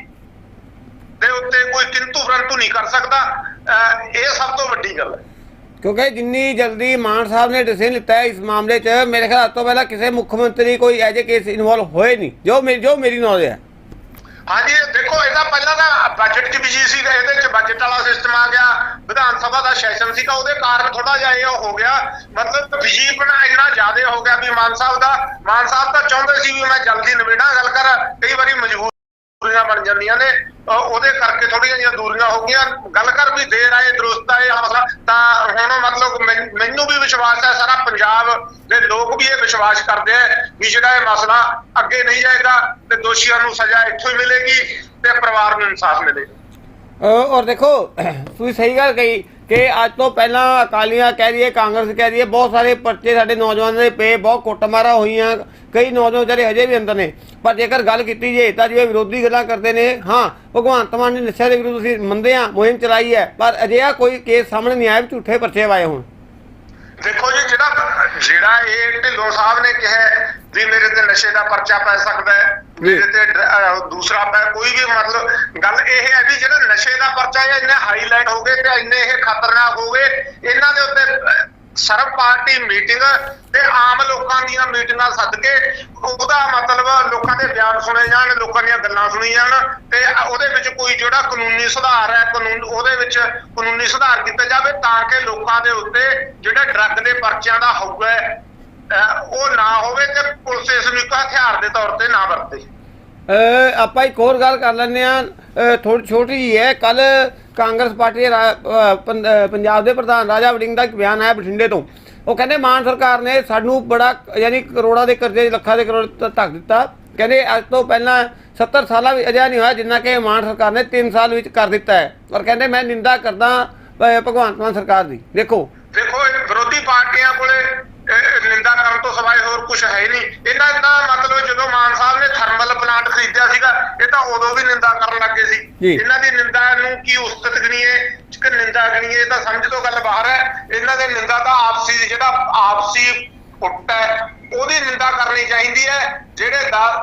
ਦੇ ਉੱਤੇ ਕੋਈ ਕਿੰਤੂ ਪਰੰਤੂ ਨਹੀਂ ਕਰ ਸਕਦਾ ਇਹ ਸਭ ਤੋਂ ਵੱਡੀ ਗੱਲ ਹੈ। ਕਿਉਂਕਿ ਜਿੰਨੀ ਜਲਦੀ ਮਾਨ ਸਾਹਿਬ ਨੇ ਡਿਸੀਜਨ ਲਿੱਤਾ ਹੈ ਇਸ ਮਾਮਲੇ 'ਚ, ਮੇਰੇ ਖਿਆਲ ਤੋਂ ਪਹਿਲਾਂ ਕਿਸੇ ਮੁੱਖ ਮੰਤਰੀ ਕੋਈ ਐਜੇ ਕੇਸ ਇਨਵੋਲਵ ਹੋਏ ਨਹੀਂ। ਜੋ ਮੇਰੀ ਜੋ ਮੇਰੀ ਨੌਲੇਜ ਹੈ। ਹਾਂਜੀ, ਦੇਖੋ, ਇਹਦਾ ਪਹਿਲਾਂ ਤਾਂ ਬਜਟ 'ਚ ਬਿਜ਼ੀ ਸੀਗਾ, ਇਹਦੇ 'ਚ ਬਜਟ ਵਾਲਾ ਸਿਸਟਮ ਆ ਗਿਆ, ਵਿਧਾਨ ਸਭਾ ਦਾ ਸੈਸ਼ਨ ਸੀਗਾ, ਉਹਦੇ ਕਾਰਨ ਥੋੜਾ ਜਿਹਾ ਇਹ ਹੋ ਗਿਆ। ਮਤਲਬ ਬਿਜ਼ੀ ਬਣਾ ਇੰਨਾ ਜ਼ਿਆਦਾ ਹੋ ਗਿਆ ਵੀ ਮਾਨ ਸਾਹਿਬ ਦਾ, ਮਾਨ ਸਾਹਿਬ ਤਾਂ ਚਾਹੁੰਦੇ ਸੀ ਵੀ ਮੈਂ ਜਲਦੀ ਨਿਬੇੜਾ ਗੱਲ ਕਰ, ਕਈ ਵਾਰੀ ਮਜਬੂਰ ਮਜਬੂਰੀਆਂ ਬਣ ਜਾਂਦੀਆਂ ਨੇ ਅਹ ਉਹਦੇ ਕਰਕੇ ਥੋੜੀਆਂ ਜਿਹੀਆਂ ਦੂਰੀਆਂ ਹੋ ਗਈਆਂ। ਗੱਲ ਕਰ ਵੀ ਦੇਰ ਆਏ, ਦਰੁਸਤ ਆਏ ਆਹ ਮਸਲਾ, ਤਾਂ ਹੁਣ ਮਤਲਬ ਮੈਨ- ਮੈਨੂੰ ਵੀ ਵਿਸ਼ਵਾਸ ਹੈ, ਸਾਰਾ ਪੰਜਾਬ ਦੇ ਲੋਕ ਵੀ ਇਹ ਵਿਸ਼ਵਾਸ ਕਰਦੇ ਆ ਵੀ ਜਿਹੜਾ ਇਹ ਮਸਲਾ ਅੱਗੇ ਨਹੀਂ ਜਾਏਗਾ, ਤੇ ਦੋਸ਼ੀਆਂ ਨੂੰ ਸਜ਼ਾ ਇੱਥੋਂ ਹੀ ਮਿਲੇਗੀ ਤੇ ਪਰਿਵਾਰ ਨੂੰ ਇਨਸਾਫ ਮਿਲੇਗਾ। ਅਹ ਔਰ ਦੇਖੋ, ਤੁਸੀਂ ਸਹੀ ਗੱਲ ਕਹੀ ਕਿ ਅੱਜ ਤੋਂ ਪਹਿਲਾਂ ਅਕਾਲੀਆਂ ਕਹਿ ਰਹੀਏ ਕਾਂਗਰਸ ਕਹਿ ਰਹੀਏ ਬਹੁਤ ਸਾਰੇ ਪਰਚੇ ਸਾਡੇ ਨੌਜਵਾਨਾਂ ਦੇ ਪਏ, ਬਹੁਤ ਕੁੱਟਮਾਰਾਂ ਹੋਈਆਂ, ਕਈ ਨੌਜਵਾਨ ਵਿਚਾਰੇ ਹਜੇ ਵੀ ਅੰਦਰ ਨੇ। ਪਰ ਜੇਕਰ ਗੱਲ ਕੀਤੀ ਜੇ ਤਾਂ ਜਿਵੇਂ ਵਿਰੋਧੀ ਗੱਲਾਂ ਕਰਦੇ ਨੇ, ਹਾਂ, ਭਗਵੰਤ ਮਾਨ ਨੇ ਨਸ਼ਿਆਂ ਦੇ ਵਿਰੁੱਧ ਅਸੀਂ ਮੰਨਦੇ ਹਾਂ ਮੁਹਿੰਮ ਚਲਾਈ ਹੈ, ਪਰ ਅਜਿਹਾ ਕੋਈ ਕੇਸ ਸਾਹਮਣੇ ਨਹੀਂ ਆਇਆ ਵੀ ਝੂਠੇ ਪਰਚੇ ਵਾਏ ਹੋਣ। ਦੇਖੋ ਜੀ ਜਿਹੜਾ ਜਿਹੜਾ ਇਹ ਢਿੱਲੋਂ ਸਾਹਿਬ ਨੇ ਕਿਹਾ ਵੀ ਮੇਰੇ ਤੇ ਨਸ਼ੇ ਦਾ ਪਰਚਾ ਪੈ ਸਕਦਾ ਹੈ ਮੇਰੇ ਤੇ ਦੂਸਰਾ ਪੈ ਕੋਈ ਵੀ ਮਤਲਬ ਗੱਲ ਇਹ ਹੈ ਵੀ ਜਿਹੜਾ ਨਸ਼ੇ ਦਾ ਪਰਚਾ ਇੰਨੇ ਹਾਈਲਾਈਟ ਹੋ ਗਏ ਤੇ ਇੰਨੇ ਇਹ ਖਤਰਨਾਕ ਹੋ ਗਏ ਇਹਨਾਂ ਦੇ ਉੱਤੇ ਅਹ, ਪਾਰਟੀ ਮੀਟਿੰਗ ਤੇ ਆਮ ਲੋਕਾਂ ਦੀਆਂ ਮੀਟਿੰਗਾਂ ਸੱਦ ਕੇ ਉਹਦਾ ਮਤਲਬ ਲੋਕਾਂ ਦੇ ਬਿਆਨ ਸੁਣੇ ਜਾਣ ਲੋਕਾਂ ਦੀਆਂ ਗੱਲਾਂ ਸੁਣੀ ਜਾਣ ਤੇ ਉਹਦੇ ਵਿੱਚ ਕੋਈ ਜਿਹੜਾ ਕਾਨੂੰਨੀ ਸੁਧਾਰ ਹੈ ਕਾਨੂੰਨ ਉਹਦੇ ਵਿੱਚ ਕਾਨੂੰਨੀ ਸੁਧਾਰ ਕੀਤਾ ਜਾਵੇ ਤਾਂ ਕਿ ਲੋਕਾਂ ਦੇ ਉੱਤੇ ਜਿਹੜਾ ਡਰੱਗ ਦੇ ਪਰਚਿਆਂ ਦਾ ਹੋਊਗਾ ਅਹ, ਉਹ ਨਾ ਹੋਵੇ ਤੇ ਪੁਲਿਸ ਇਸ ਨੂੰ ਇੱਕ ਹਥਿਆਰ ਦੇ ਤੌਰ ਤੇ ਨਾ ਵਰਤੇ। ਅਹ ਆਪਾਂ ਇੱਕ ਹੋਰ ਗੱਲ ਕਰ ਲੈਂਦੇ ਆ ਥੋੜੀ ਛੋਟੀ ਜਿਹੀ ਹੈ। ਕੱਲ ਕਾਂਗਰਸ ਪਾਰਟੀ ਦੇ ਰਾ- ਪੰਜਾਬ ਦੇ ਪ੍ਰਧਾਨ ਰਾਜਾ ਵੜਿੰਗ ਦਾ ਇੱਕ ਬਿਆਨ ਆਇਆ ਬਠਿੰਡੇ ਤੋਂ। ਉਹ ਕਹਿੰਦੇ, ਮਾਨ ਸਰਕਾਰ ਨੇ ਸਾਨੂੰ ਬੜਾ, ਯਾਨੀ ਕਰੋੜਾਂ ਦੇ ਕਰਜ਼ੇ, ਲੱਖਾਂ ਦੇ ਕਰੋੜ ਤ- ਧੱਕ ਦਿੱਤਾ। ਕਹਿੰਦੇ, ਅੱਜ ਤੋਂ ਪਹਿਲਾਂ 70 ਸਾਲਾਂ ਵੀ ਅਜਿਹਾ ਨਹੀਂ ਹੋਇਆ ਜਿੰਨਾ ਕਿ ਮਾਨ ਸਰਕਾਰ ਨੇ 3 ਸਾਲ ਵਿੱਚ ਕਰ ਦਿੱਤਾ ਹੈ। ਔਰ ਕਹਿੰਦੇ, ਮੈਂ ਨਿੰਦਾ ਕਰਦਾ ਭਗਵੰਤ ਮਾਨ ਸਰਕਾਰ ਦੀ। ਦੇਖੋ। ਦੇਖੋ ਵਿਰੋਧੀ ਪਾਰਟੀਆਂ ਕੋਲੇ ਨਿੰਦਾ ਕਰਨ ਤੋਂ ਸਿਵਾਏ ਹੋਰ ਕੁਝ ਹੈ ਨਹੀਂ। ਇਹਨਾਂ ਦਾ ਮਤਲਬ ਜਦੋਂ ਮਾਨ ਸਾਹਿਬ ਨੇ ਥਰਮਲ ਪਲਾਂਟ ਖਰੀਦਿਆ ਸੀਗਾ ਇਹ ਤਾਂ ਉਦੋਂ ਵੀ ਨਿੰਦਾ ਕਰਨ ਲੱਗੇ ਸੀ। ਇਹਨਾਂ ਦੀ ਨਿੰਦਾ ਨੂੰ ਕੀ ਉਸਤਤ ਗਣੀਏ ਕਿ ਨਿੰਦਾ ਗਣੀਏ ਤਾਂ ਸਮਝ ਤੋਂ ਗੱਲ ਬਾਹਰ ਹੈ। ਇਹਨਾਂ ਦੇ ਨਿੰਦਾ ਤਾਂ ਆਪਸੀ ਜਿਹੜਾ ਆਪਸੀ ਫੁੱਟ ਹੈ ਉਹਦੀ ਨਿੰਦਾ ਕਰਨੀ ਚਾਹੀਦੀ ਹੈ। ਜਿਹੜੇ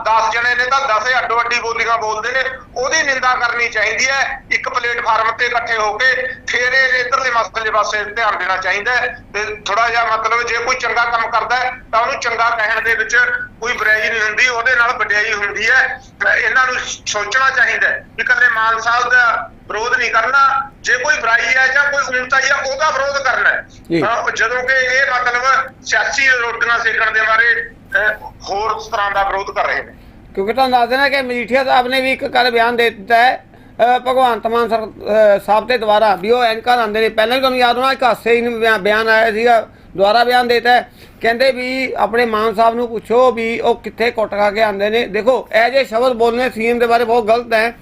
10 ਜਣੇ ਨੇ ਤਾਂ 10 ਅੱਡੋ ਅੱਡੀ ਬੋਲੀਆਂ ਬੋਲਦੇ ਨੇ ਉਹਦੀ ਨਿੰਦਾ ਕਰਨੀ ਚਾਹੀਦੀ ਹੈ। ਇੱਕ ਪਲੇਟਫਾਰਮ ਤੇ ਇਕੱਠੇ ਹੋ ਕੇ ਫਿਰ ਇਹ ਇਧਰਲੇ ਮਸਲੇ ਪਾਸੇ ਧਿਆਨ ਦੇਣਾ ਚਾਹੀਦਾ ਤੇ ਥੋੜਾ ਜਿਹਾ ਮਤਲਬ ਜੇ ਕੋਈ ਚੰਗਾ ਕੰਮ ਕਰਦਾ ਤਾਂ ਉਹਨੂੰ ਚੰਗਾ ਕਹਿਣ ਦੇ ਵਿੱਚ ਕੋਈ ਬੁਰਾਈ ਨਹੀਂ ਹੁੰਦੀ ਉਹਦੇ ਨਾਲ ਵਡਿਆਈ ਹੁੰਦੀ ਹੈ। ਇਹਨਾਂ ਨੂੰ ਸੋਚਣਾ ਚਾਹੀਦਾ ਕਿ ਇਕੱਲੇ ਮਾਨ ਸਾਹਿਬ ਦਾ ਵਿਰੋਧ ਨਹੀਂ ਕਰਨਾ। ਜੇ ਕੋਈ ਬੁਰਾਈ ਹੈ ਜਾਂ ਕੋਈ ਊਣਤਾਈ ਹੈ ਉਹਦਾ ਵਿਰੋਧ ਕਰਨਾ ਜਦੋਂ ਕਿ ਇਹ ਮਤਲਬ ਸਿਆਸੀ ਰੋਟੀਆਂ ਸੇਕਣ ਦੇ ਬਾਰੇ ਹੋਰ ਤਰ੍ਹਾਂ ਦਾ ਵਿਰੋਧ ਕਰ ਰਹੇ ਨੇ। ਕਿਉਂਕਿ ਤੁਹਾਨੂੰ ਦੱਸ ਦੇਣਾ ਕਿ ਮਜੀਠੀਆ ਸਾਹਿਬ ਨੇ ਵੀ ਇੱਕ ਕੱਲ ਬਿਆਨ ਦੇ ਦਿੱਤਾ ਹੈ ਭਗਵੰਤ ਮਾਨ ਸਰ ਸਾਹਿਬ ਦੇ ਦੁਆਰਾ ਵੀ ਉਹ ਐਨਕਾਂ ਲਾਉਂਦੇ ਨੇ। ਪਹਿਲਾਂ ਵੀ ਤੁਹਾਨੂੰ ਯਾਦ ਹੋਣਾ, ਇੱਕ ਹਾਸੇ ਹੀ ਨੂੰ ਬਿਆਨ ਆਇਆ ਸੀਗਾ, ਦੁਆਰਾ ਬਿਆਨ ਦੇਤਾ ਕਹਿੰਦੇ ਵੀ ਆਪਣੇ ਮਾਨ ਸਾਹਿਬ ਨੂੰ ਪੁੱਛੋ ਵੀ ਉਹ ਕਿੱਥੇ ਕੁੱਟ ਖਾ ਕੇ ਆਉਂਦੇ ਨੇ। ਦੇਖੋ, ਇਹ ਜੇ ਸ਼ਬਦ ਬੋਲਨੇ ਸੀਐਮ ਦੇ ਬਾਰੇ ਬਹੁਤ ਗਲਤ ਹੈ।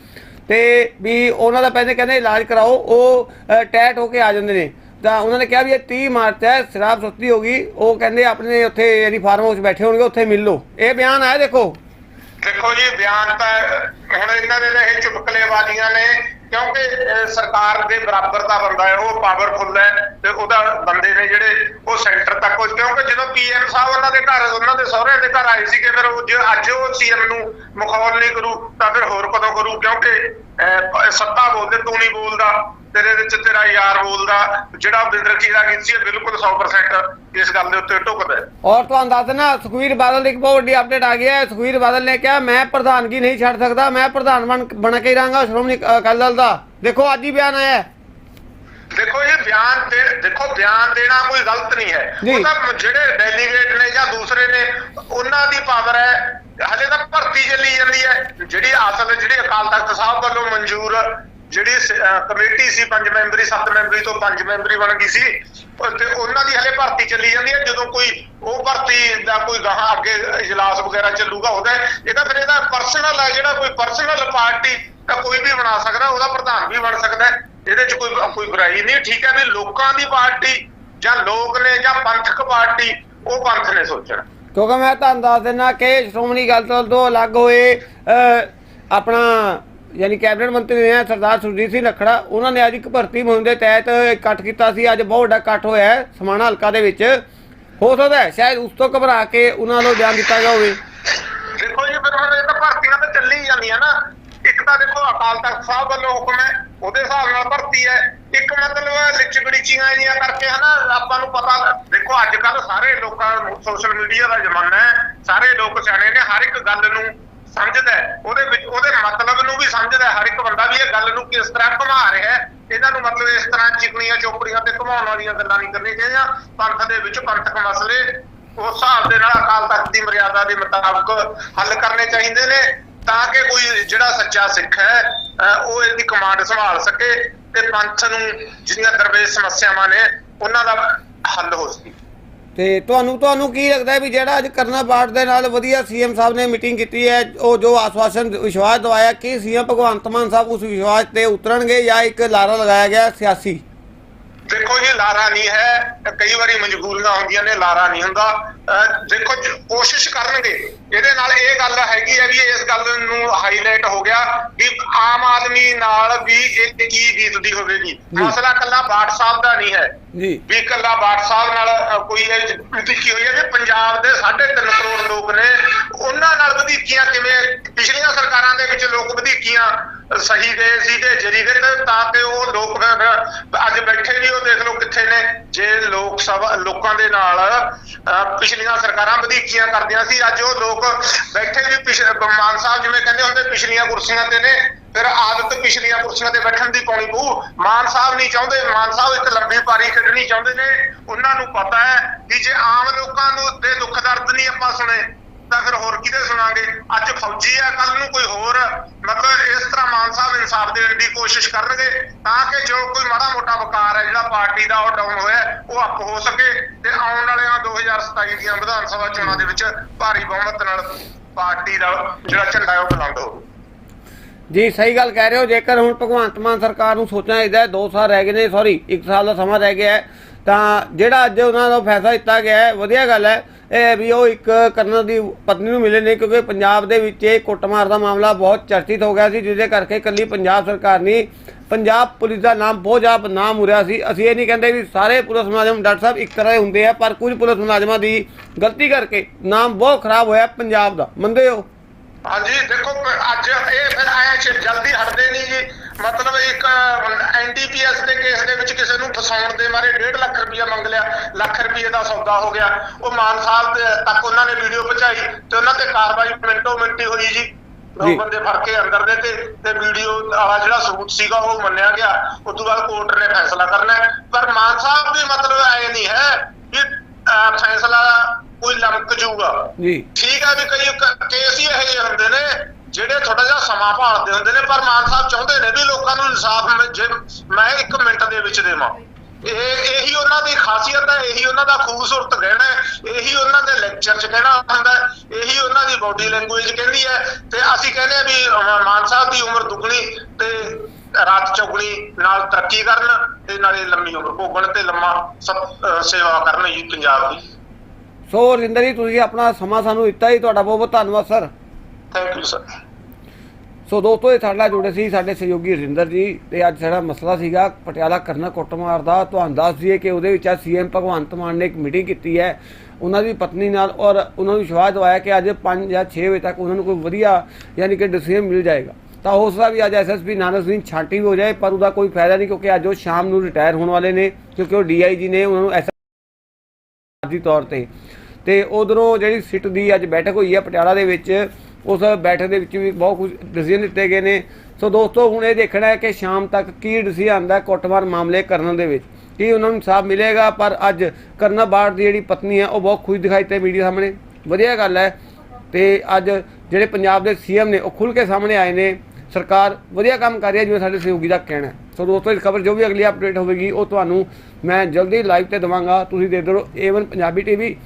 ਤੇ ਵੀ ਉਹਨਾਂ ਦਾ ਪਹਿਲੇ ਕਹਿੰਦੇ ਇਲਾਜ ਕਰਾਓ, ਉਹ ਟੈਟ ਹੋ ਕੇ ਆ ਜਾਂਦੇ ਨੇ। ਤਾਂ ਉਹਨਾਂ ਨੇ ਕਿਹਾ ਵੀ ਇਹ 30 ਮਾਰਚ ਹੈ, ਸ਼ਰਾਬ ਸੁੱਤੀ ਹੋ ਗਈ। ਉਹ ਕਹਿੰਦੇ ਆਪਣੇ ਉੱਥੇ ਯਾਨੀ ਫਾਰਮ ਹਾਊਸ ਬੈਠੇ ਹੋਣਗੇ, ਉੱਥੇ ਮਿਲ ਲਓ। ਇਹ ਬਿਆਨ ਆਇਆ ਦੇਖੋ। ਦੇਖੋ ਜੀ, ਬਿਆਨ ਤਾਂ ਹੁਣ ਇਹਨਾਂ ਦੇ ਇਹ ਚੁਟਕਲੇਬਾਜ਼ੀਆਂ ਨੇ, ਕਿਉਂਕਿ ਸਰਕਾਰ ਦੇ ਬਰਾਬਰ ਦਾ ਬੰਦਾ ਹੈ, ਉਹ ਪਾਵਰਫੁਲ ਹੈ। ਤੇ ਉਹਦਾ ਬੰਦੇ ਨੇ ਜਿਹੜੇ ਉਹ ਸੈਂਟਰ ਤੱਕ ਉਹ- ਕਿਉਂਕਿ ਜਦੋਂ ਪੀਐਮ ਸਾਹਿਬ ਉਹਨਾਂ ਦੇ ਘਰ, ਉਹਨਾਂ ਦੇ ਸਹੁਰੇ ਦੇ ਘਰ ਆਏ ਸੀਗੇ, ਫਿਰ ਉਹ ਜੇ ਅੱਜ ਉਹ ਸੀਐਮ ਨੂੰ ਮਖੌਲ ਨਹੀਂ ਕਰੂ, ਤਾਂ ਫਿਰ ਹੋਰ ਕਦੋਂ ਕਰੂ? ਕਿਉਂਕਿ ਸੱਤਾ ਬੋਲਦੇ, ਤੂੰ ਨਹੀਂ ਬੋਲਦਾ, ਤੇਰੇ ਵਿੱਚ ਤੇਰਾ ਯਾਰ ਬੋਲਦਾ, ਜਿਹੜਾ ਬਿੰਦਰ ਕੀਰਾ ਕੀਤੀ ਸੀ ਬਿਲਕੁਲ 100% ਇਸ ਗੱਲ ਦੇ ਉੱਤੇ ਢੁਕਦਾ ਔਰ ਤੁਹਾਨੂੰ ਦੱਸ ਦੇਣਾ ਸੁਖਵੀਰ ਬਾਦਲ ਦੀ ਇੱਕ ਬਹੁਤ ਵੱਡੀ ਅਪਡੇਟ ਆ ਗਈ ਹੈ। ਸੁਖਵੀਰ ਬਾਦਲ ਨੇ ਕਿਹਾ, ਮੈਂ ਪ੍ਰਧਾਨਗੀ ਨਹੀਂ ਛੱਡ ਸਕਦਾ, ਮੈਂ ਪ੍ਰਧਾਨ ਬਣ ਬਣ ਕੇ ਹੀ ਰਹਾਂਗਾ, ਸ਼੍ਰੋਮਣੀ ਅਕਾਲੀ ਦਲ ਦਾ। ਦੇਖੋ, ਅੱਜ ਹੀ ਬਿਆਨ ਆਇਆ ਦੇਖੋ ਇਹ ਬਿਆਨ ਦੇ ਦੇਖੋ ਬਿਆਨ ਦੇਣਾ ਕੋਈ ਗਲਤ ਨਹੀਂ ਹੈ। ਉਹ ਤਾਂ ਜਿਹੜੇ ਡੈਲੀਗੇਟ ਨੇ ਜਾਂ ਦੂਸਰੇ ਨੇ ਉਹਨਾਂ ਦੀ ਪਾਵਰ ਹੈ। ਹਲੇ ਤਾਂ ਭਰਤੀ ਚੱਲੀ ਜਾਂਦੀ ਹੈ। ਜਿਹੜੀ ਅਸਲ ਜਿਹੜੀ ਅਕਾਲ ਤਖਤ ਸਾਹਿਬ ਵੱਲੋਂ ਮਨਜ਼ੂਰ ਜਿਹੜੀ ਕਮੇਟੀ ਸੀ ਪੰਜ ਮੈਂਬਰੀ ਸੱਤ ਮੈਂਬਰੀ ਤੋਂ ਪੰਜ ਮੈਂਬਰੀ ਬਣ ਗਈ ਸੀ ਤੇ ਉਹਨਾਂ ਦੀ ਹਲੇ ਭਰਤੀ ਚੱਲੀ ਜਾਂਦੀ ਹੈ। ਜਦੋਂ ਕੋਈ ਉਹ ਭਰਤੀ ਦਾ ਕੋਈ ਗਾਹਾਂ ਅੱਗੇ ਇਜਲਾਸ ਵਗੈਰਾ ਚੱਲੂਗਾ ਉਹਦਾ ਇਹ ਤਾਂ ਫਿਰ ਇਹਦਾ ਪਰਸਨਲ ਹੈ। ਜਿਹੜਾ ਕੋਈ ਪਰਸਨਲ ਪਾਰਟੀ ਤਾਂ ਕੋਈ ਵੀ ਬਣਾ ਸਕਦਾ ਉਹਦਾ ਪ੍ਰਧਾਨ ਵੀ ਬਣ ਸਕਦਾ। ਇਹਦੇ 'ਚ ਕੋਈ ਕੋਈ ਬੁਰਾਈ ਨਹੀਂ ਠੀਕ ਹੈ ਵੀ ਲੋਕਾਂ ਦੀ ਪਾਰਟੀ ਜਾਂ ਲੋਕ ਨੇ ਜਾਂ ਪੰਥਕ ਪਾਰਟੀ ਉਹ ਪੰਥ ਨੇ ਸੋਚਣਾ। ਕਿਉਂਕਿ ਮੈਂ ਤੁਹਾਨੂੰ ਦੱਸ ਦਿੰਦਾ ਕਿ ਸ਼੍ਰੋਮਣੀ ਦਲ ਤੋਂ ਅਲੱਗ ਹੋਏ ਆਪਣਾ ਯਾਨੀ ਕੈਬਨਿਟ ਮੰਤਰੀ ਨੇ ਸਰਦਾਰ ਸੁਰਜੀਤ ਸਿੰਘ ਰੱਖੜਾ ਉਹਨਾਂ ਨੇ ਅੱਜ ਇੱਕ ਭਰਤੀ ਮੁਹਿੰਮ ਦੇ ਤਹਿਤ ਇਕੱਠ ਕੀਤਾ ਸੀ ਅੱਜ ਬਹੁਤ ਵੱਡਾ ਇਕੱਠ ਹੋਇਆ ਸਮਾਣਾ ਹਲਕਾ ਦੇ ਵਿੱਚ। ਹੋ ਸਕਦਾ ਹੈ ਸ਼ਾਇਦ ਉਸ ਤੋਂ ਘਬਰਾ ਕੇ ਉਹਨਾਂ ਵੱਲੋਂ ਬਿਆਨ ਦਿੱਤਾ ਗਿਆ ਹੋਵੇ। ਦੇਖੋ ਜੀ ਫਿਰ ਇਹ ਤਾਂ ਭਰਤੀਆਂ ਤਾਂ ਚੱਲੀ ਜਾਂਦੀਆਂ ਨਾ। ਤਾਂ ਦੇਖੋ ਅਕਾਲ ਤਖਤ ਸਾਹਿਬ ਵੱਲੋਂ ਹੁਕਮ ਹੈ, ਉਹਦੇ ਹਿਸਾਬ ਨਾਲ ਭਰਤੀ ਹੈ। ਇੱਕ ਮਤਲਬ ਲਿਚ ਜੀਆਂ ਕਰਕੇ ਹਨਾ, ਆਪਾਂ ਨੂੰ ਪਤਾ ਦੇਖੋ ਅੱਜ ਕੱਲ ਸਾਰੇ ਲੋਕਾਂ ਨੂੰ ਸੋਸ਼ਲ ਮੀਡੀਆ ਦਾ ਜ਼ਮਾਨਾ ਹੈ, ਸਾਰੇ ਲੋਕ ਸਿਆਣੇ ਨੇ ਹਰ ਇੱਕ ਗੱਲ ਨੂੰ ਸਮਝਦਾ ਉਹਦੇ ਵਿੱਚ, ਉਹਦੇ ਮਤਲਬ ਨੂੰ ਵੀ ਸਮਝਦਾ ਹਰ ਇੱਕ ਬੰਦਾ ਵੀ ਇਹ ਗੱਲ ਨੂੰ ਕਿਸ ਤਰ੍ਹਾਂ ਘੁਮਾ ਰਿਹਾ ਹੈ, ਇਹਨਾਂ ਨੂੰ ਮਤਲਬ ਇਸ ਤਰ੍ਹਾਂ ਚਿਕਨੀਆਂ ਚੋਪੜੀਆਂ ਤੇ ਘੁਮਾਉਣ ਵਾਲੀਆਂ ਗੱਲਾਂ ਨਹੀਂ ਕਰਨੀਆਂ ਚਾਹੀਦੀਆਂ। ਪੰਥ ਦੇ ਵਿੱਚ ਪੰਥਕ ਮਸਲੇ, ਉਸ ਹਿਸਾਬ ਦੇ ਨਾਲ ਅਕਾਲ ਤਖਤ ਦੀ ਮਰਿਆਦਾ ਦੇ ਮੁਤਾਬਕ ਹੱਲ ਕਰਨੇ ਚਾਹੀਦੇ ਨੇ। ਤਾਂ ਕਿ ਕੋਈ ਜਿਹੜਾ ਸੱਚਾ ਸਿੱਖ ਹੈ ਉਹ ਇਹਦੀ ਕਮਾਂਡ ਸੰਭਾਲ ਸਕੇ ਤੇ ਪੰਥ ਨੂੰ ਜਿਹੜੀਆਂ ਦਰਵੇਸ਼ ਸਮੱਸਿਆਵਾਂ ਨੇ, ਉਹਨਾਂ ਦਾ ਹੱਲ ਹੋ ਸਕੇ। ਤੇ ਤੁਹਾਨੂੰ ਤੁਹਾਨੂੰ ਕੀ ਲੱਗਦਾ ਵੀ ਜਿਹੜਾ ਅੱਜ ਕਰਨਾ ਪਾਰਟ ਦੇ ਨਾਲ ਵਧੀਆ ਸੀਐਮ ਸਾਹਿਬ ਨੇ ਮੀਟਿੰਗ ਕੀਤੀ ਹੈ, ਉਹ ਜੋ ਆਸਵਾਸ਼ਨ, ਵਿਸ਼ਵਾਸ ਦਵਾਇਆ, ਕਿ ਸੀਐਮ ਭਗਵੰਤ ਮਾਨ ਸਾਹਿਬ ਉਸ ਵਿਸ਼ਵਾਸ ਤੇ ਉਤਰਨਗੇ ਜਾਂ ਇੱਕ ਲਾਰਾ ਲਗਾਇਆ ਗਿਆ ਸਿਆਸੀ? ਦੇਖੋ ਜੀ ਲਾਰਾ ਨਹੀਂ ਹੈ ਕਈ ਵਾਰੀ ਮਜਬੂਰੀਆਂ ਹੁੰਦੀਆਂ ਨੇ ਲਾਰਾ ਨਹੀਂ ਹੁੰਦਾ। ਦੇਖੋ ਕੋਸ਼ਿਸ਼ ਕਰਨਗੇ। ਇਹਦੇ ਨਾਲ ਇਹ ਗੱਲ ਹੈਗੀ ਹੈ ਵੀ ਇਸ ਗੱਲ ਨੂੰ ਹਾਈਲਾਈਟ ਹੋ ਗਿਆ ਕਿ ਆਮ ਆਦਮੀ ਨਾਲ ਵੀ ਇਹ ਕੀ ਬੀਤਦੀ ਹੋਵੇਗੀ। ਮਸਲਾ ਕੱਲਾ ਬਾਟ ਸਾਹਿਬ ਦਾ ਨਹੀਂ ਹੈ। ਜੀ। ਵੀ ਕੱਲਾ ਬਾਟ ਸਾਹਿਬ ਨਾਲ ਕੋਈ ਇਹ ਵਧੀਕੀ ਹੋਈ ਹੈ ਵੀ ਪੰਜਾਬ ਦੇ 3.5 ਕਰੋੜ ਲੋਕ ਨੇ ਉਹਨਾਂ ਨਾਲ ਵਧੀਕੀਆਂ ਕਿਵੇਂ? ਪਿਛਲੀਆਂ ਸਰਕਾਰਾਂ ਦੇ ਵਿੱਚ ਲੋਕ ਵਧੀਕੀਆਂ, ਸਹੀ ਗਏ ਸੀ ਤੇ ਜਰੀ ਗਏ ਤਾਂ ਕਿ ਉਹ ਲੋਕ ਅੱਜ ਬੈਠੇ ਵੀ ਉਹ ਦੇਖ ਲਓ ਕਿੱਥੇ ਨੇ। ਜੇ ਲੋਕ ਸਭਾ ਲੋਕਾਂ ਦੇ ਨਾਲ ਪਿਛਲੀਆਂ ਸਰਕਾਰਾਂ ਵਧੀਕੀਆਂ ਕਰਦੀਆਂ ਸੀ, ਅੱਜ ਉਹ ਲੋਕ ਬੈਠੇ ਵੀ ਮਾਨ ਸਾਹਿਬ ਜਿਵੇਂ ਕਹਿੰਦੇ ਹੁੰਦੇ, ਪਿਛਲੀਆਂ ਕੁਰਸੀਆਂ ਤੇ ਨੇ, ਫਿਰ ਆਦਤ ਪਿਛਲੀਆਂ ਕੁਰਸੀਆਂ ਤੇ ਬੈਠਣ ਦੀ ਪਾਉਣੀ ਪਊ। ਮਾਨ ਸਾਹਿਬ ਨਹੀਂ ਚਾਹੁੰਦੇ, ਮਾਨ ਸਾਹਿਬ ਇੱਕ ਲੰਬੀ ਪਾਰੀ ਖੇਡਣੀ ਚਾਹੁੰਦੇ ਨੇ। ਉਹਨਾਂ ਨੂੰ ਪਤਾ ਹੈ ਕਿ ਜੇ ਆਮ ਲੋਕਾਂ ਨੂੰ ਦੇ ਦੁੱਖ ਦਰਦ ਨਹੀਂ ਆਪਾਂ ਸੁਣੇ ਤਾਂ ਫਿਰ ਹੋਰ ਕਿਹਦੇ ਸੁਣਾਂਗੇ? ਅੱਜ ਫੌਜੀ ਆ ਕੱਲ ਨੂੰ ਕੋਈ ਹੋਰ। ਮਤਲਬ ਇਸ ਤਰ੍ਹਾਂ ਮਾਨ ਸਾਹਿਬ ਇਨਸਾਫ ਦੇਣ ਦੀ ਕੋਸ਼ਿਸ਼ ਕਰਨਗੇ, ਤਾਂ ਕਿ ਜੋ ਕੋਈ ਮਾੜਾ ਮੋਟਾ ਵਕਾਰ ਹੈ, ਜਿਹੜਾ ਪਾਰਟੀ ਦਾ ਉਹ ਡਾਊਨ ਹੋਇਆ, ਉਹ ਅਪ ਹੋ ਸਕੇ ਤੇ ਆਉਣ ਵਾਲਿਆਂ 2027 ਦੀਆਂ ਵਿਧਾਨ ਸਭਾ ਚੋਣਾਂ ਦੇ ਵਿੱਚ ਭਾਰੀ ਬਹੁਮਤ ਨਾਲ ਪਾਰਟੀ ਦਾ ਜਿਹੜਾ ਝੰਡਾ ਹੈ, ਉਹ ਬੁਲੰਦ ਹੋਵੇ। ਜੀ, ਸਹੀ ਗੱਲ ਕਹਿ ਰਹੇ ਹੋ। ਜੇਕਰ ਹੁਣ ਭਗਵੰਤ ਮਾਨ ਸਰਕਾਰ ਨੂੰ ਸੋਚਣਾ ਚਾਹੀਦਾ ਹੈ 2 ਸਾਲ ਰਹਿ ਗਏ ਨੇ ਸੌਰੀ 1 ਸਾਲ ਦਾ ਸਮਾਂ ਰਹਿ ਗਿਆ ਹੈ ਤਾਂ ਜਿਹੜਾ ਅੱਜ ਉਹਨਾਂ ਦਾ ਫੈਸਲਾ ਦਿੱਤਾ ਗਿਆ ਹੈ, ਵਧੀਆ ਗੱਲ ਹੈ। ਇਹ ਵੀ ਉਹ ਇੱਕ ਕਰਨ ਦੀ ਪਤਨੀ ਨੂੰ ਮਿਲੇ ਨੇ, ਕਿਉਂਕਿ ਪੰਜਾਬ ਦੇ ਵਿੱਚ ਇਹ ਕੁੱਟਮਾਰ ਦਾ ਮਾਮਲਾ ਬਹੁਤ ਚਰਚਿਤ ਹੋ ਗਿਆ ਸੀ, ਜਿਹਦੇ ਕਰਕੇ ਇਕੱਲੀ ਪੰਜਾਬ ਸਰਕਾਰ ਨਹੀਂ, ਪੰਜਾਬ ਪੁਲਿਸ ਦਾ ਨਾਮ ਬਹੁਤ ਜ਼ਿਆਦਾ ਬਦਨਾਮ ਹੋ ਰਿਹਾ ਸੀ। ਅਸੀਂ ਇਹ ਨਹੀਂ ਕਹਿੰਦੇ ਵੀ ਸਾਰੇ ਪੁਲਿਸ ਮੁਲਾਜ਼ਮ ਡਾਕਟਰ ਸਾਹਿਬ ਇੱਕ ਤਰ੍ਹਾਂ ਦੇ ਹੁੰਦੇ ਆ, ਪਰ ਕੁਝ ਪੁਲਿਸ ਮੁਲਾਜ਼ਮਾਂ ਦੀ ਗਲਤੀ ਕਰਕੇ ਨਾਮ ਬਹੁਤ ਖਰਾਬ ਹੋਇਆ ਪੰਜਾਬ ਦਾ। ਮੰਨਦੇ ਹੋ? ਹਾਂਜੀ, ਦੇਖੋ, ਅੱਜ ਇਹ ਫਿਰ ਆਏ ਜਲਦੀ ਹਟਦੇ ਨਹੀਂ ਜੀ। ਮਤਲਬ ਇੱਕ ਐਨਡੀਪੀਐਸ ਦੇ ਕੇਸ ਦੇ ਵਿੱਚ ਕਿਸੇ ਨੂੰ ਫਸਾਉਣ ਦੇ ਮਾਰੇ 1.5 ਲੱਖ ਰੁਪਇਆ ਮੰਗ ਲਿਆ ਲੱਖ ਰੁਪਏ ਦਾ ਸੌਦਾ ਹੋ ਗਿਆ। ਉਹ ਮਾਨ ਸਾਹਿਬ ਤੱਕ ਉਹਨਾਂ ਨੇ ਵੀਡੀਓ ਪਹੁੰਚਾਈ ਤੇ ਉਹਨਾਂ ਤੇ ਕਾਰਵਾਈ ਮਿੰਟੋ ਮਿੰਟੀ ਹੋਈ ਜੀ। ਦੋ। ਬੰਦੇ ਫੜ ਕੇ ਅੰਦਰ ਦੇ ਤੇ ਤੇ ਵੀਡੀਓ ਵਾਲਾ ਜਿਹੜਾ ਸਬੂਤ ਸੀਗਾ ਉਹ ਮੰਨਿਆ ਗਿਆ। ਉਸ ਤੋਂ ਬਾਅਦ ਕੋਰਟ ਨੇ ਫੈਸਲਾ ਕਰਨਾ ਪਰ ਮਾਨ ਸਾਹਿਬ ਵੀ ਮਤਲਬ ਐ ਨਹੀਂ ਹੈ ਕਿ ਫੈਸਲਾ ਕੋਈ ਲਮਕ ਜੂਗਾ ਜੀ। ਠੀਕ ਹੈ ਵੀ ਕਈ ਕੇਸ ਹੀ ਇਹੋ ਜਿਹੇ ਹੁੰਦੇ ਨੇ। ਜਿਹੜੇ ਥੋੜਾ ਜਿਹਾ ਸਮਾਂ ਭਾਲਦੇ ਹੁੰਦੇ ਨੇ, ਪਰ ਮਾਨ ਸਾਹਿਬ ਚਾਹੁੰਦੇ ਨੇ ਵੀ ਲੋਕਾਂ ਨੂੰ ਇਨਸਾਫ ਜੇ ਮੈਂ ਇੱਕ ਮਿੰਟ ਦੇ ਵਿੱਚ ਦੇਵਾਂ। ਇਹ, ਇਹੀ ਉਹਨਾਂ ਦੀ ਖਾਸੀਅਤ ਹੈ, ਇਹੀ ਉਹਨਾਂ ਦਾ ਖੂਬਸੂਰਤ ਗਹਿਣਾ ਹੈ, ਇਹੀ ਉਹਨਾਂ ਦੇ ਲੈਕਚਰ 'ਚ ਕਹਿਣਾ ਹੁੰਦਾ ਇਹੀ ਉਹਨਾਂ ਦੀ ਬਾਡੀ ਲੈਂਗੁਏਜ ਕਹਿੰਦੀ ਹੈ। ਤੇ ਅਸੀਂ ਕਹਿੰਦੇ ਆ ਵੀ ਮਾਨ ਸਾਹਿਬ ਦੀ ਉਮਰ ਦੁੱਗਣੀ ਤੇ ਰਾਤ ਚੌਗਣੀ, ਨਾਲ ਤਰੱਕੀ ਕਰਨ ਤੇ ਨਾਲੇ ਲੰਮੀ ਉਮਰ ਭੋਗਣ ਤੇ ਲੰਮਾ ਸੇਵਾ ਕਰਨ ਜੀ ਪੰਜਾਬ ਦੀ। ਸੋ ਰਿੰਦਰ ਜੀ, ਤੁਸੀਂ ਆਪਣਾ ਸਮਾਂ ਸਾਨੂੰ ਦਿੱਤਾ ਜੀ, ਤੁਹਾਡਾ ਬਹੁਤ ਬਹੁਤ ਧੰਨਵਾਦ, sir. Thank you sir so ਦੋਸਤੋ, ਇਹ ਸਾਡੇ ਨਾਲ ਜੁੜੇ ਸੀ ਸਾਡੇ ਸਹਿਯੋਗੀ ਰਿੰਦਰ ਜੀ ਤੇ ਅੱਜ ਸਾਡਾ ਮਸਲਾ ਸੀਗਾ ਪਟਿਆਲਾ ਕਰਨਾ ਕੁੱਟਮਾਰ ਦਾ। ਤੁਹਾਨੂੰ ਦੱਸ ਦਈਏ ਕਿ ਉਹਦੇ ਵਿੱਚ ਅੱਜ ਸੀਐਮ ਭਗਵੰਤ ਮਾਨ ਨੇ ਇੱਕ ਮੀਟਿੰਗ ਕੀਤੀ ਹੈ। ਉਹਨਾਂ ਦੀ ਪਤਨੀ ਨਾਲ ਔਰ ਉਹਨਾਂ ਨੂੰ ਵਿਸ਼ਵਾਸ ਦਿਵਾਇਆ ਕਿ ਅੱਜ 5 ਜਾਂ 6 ਵਜੇ ਤੱਕ ਉਹਨਾਂ ਨੂੰ ਕੋਈ ਵਧੀਆ ਯਾਨੀ ਕਿ ਡਿਸੀਜਨ ਮਿਲ ਜਾਏਗਾ। ਤਾਂ ਹੋ ਸਕਦਾ ਵੀ ਅੱਜ ਐਸਐਸਪੀ ਨਾਨਕ ਸਿੰਘ ਛਾਂਟੀ ਵੀ ਹੋ ਜਾਏ, ਪਰ ਉਹਦਾ ਕੋਈ ਫਾਇਦਾ ਨਹੀਂ ਕਿਉਂਕਿ ਅੱਜ ਉਹ ਸ਼ਾਮ ਨੂੰ ਰਿਟਾਇਰ ਹੋਣ ਵਾਲੇ ਨੇ, ਕਿਉਂਕਿ ਉਹ ਡੀਆਈਜੀ ਨੇ ਉਹਨਾਂ ਨੂੰ ਐਸ ਦੀ ਤੌਰ ਤੇ। ਤੇ ਉਧਰੋਂ ਜਿਹੜੀ ਸਿੱਟ ਦੀ ਅੱਜ ਬੈਠਕ ਹੋਈ ਹੈ ਪਟਿਆਲਾ ਦੇ ਵਿੱਚ ਉਸ ਬੈਠਕ ਦੇ ਵਿੱਚ ਵੀ ਬਹੁਤ ਕੁਝ ਡਿਸੀਜਨ ਦਿੱਤੇ ਗਏ ਨੇ। ਸੋ ਦੋਸਤੋ, ਹੁਣ ਇਹ ਦੇਖਣਾ ਹੈ ਕਿ ਸ਼ਾਮ ਤੱਕ ਕੀ ਡਿਸੀਜਨ ਆਉਂਦਾ ਹੈ ਕੁੱਟਮਾਰ ਮਾਮਲੇ ਕਰਨ ਦੇ ਵਿੱਚ। ਕੀ ਉਹਨਾਂ ਨੂੰ ਇਨਸਾਫ ਮਿਲੇਗਾ? ਪਰ ਅੱਜ ਕਰਨਾ ਬਾੜ ਦੀ ਜਿਹੜੀ ਪਤਨੀ ਹੈ, ਉਹ ਬਹੁਤ ਖੁਸ਼ ਦਿਖਾਈ ਤੇ ਮੀਡੀਆ ਸਾਹਮਣੇ। ਵਧੀਆ ਗੱਲ ਹੈ। ਤੇ ਅੱਜ ਜਿਹੜੇ ਪੰਜਾਬ ਦੇ ਸੀਐਮ ਨੇ, ਉਹ ਖੁੱਲ ਕੇ ਸਾਹਮਣੇ ਆਏ ਨੇ। ਸਰਕਾਰ ਵਧੀਆ ਕੰਮ ਕਰ ਰਹੀ ਹੈ, ਜਿਵੇਂ ਸਾਡੇ ਸਹਿਯੋਗੀ ਦਾ ਕਹਿਣਾ ਸੋ ਦੋਸਤੋ, ਇਸ ਖਬਰ ਜੋ ਵੀ ਅਗਲੀ ਅਪਡੇਟ ਹੋਵੇਗੀ, ਉਹ ਤੁਹਾਨੂੰ ਮੈਂ ਜਲਦੀ ਲਾਈਵ ਤੇ ਦਵਾਂਗਾ। ਤੁਸੀਂ ਦੇਖਦੇ ਰਹੋ ਏਵਨ ਪੰਜਾਬੀ ਟੀਵੀ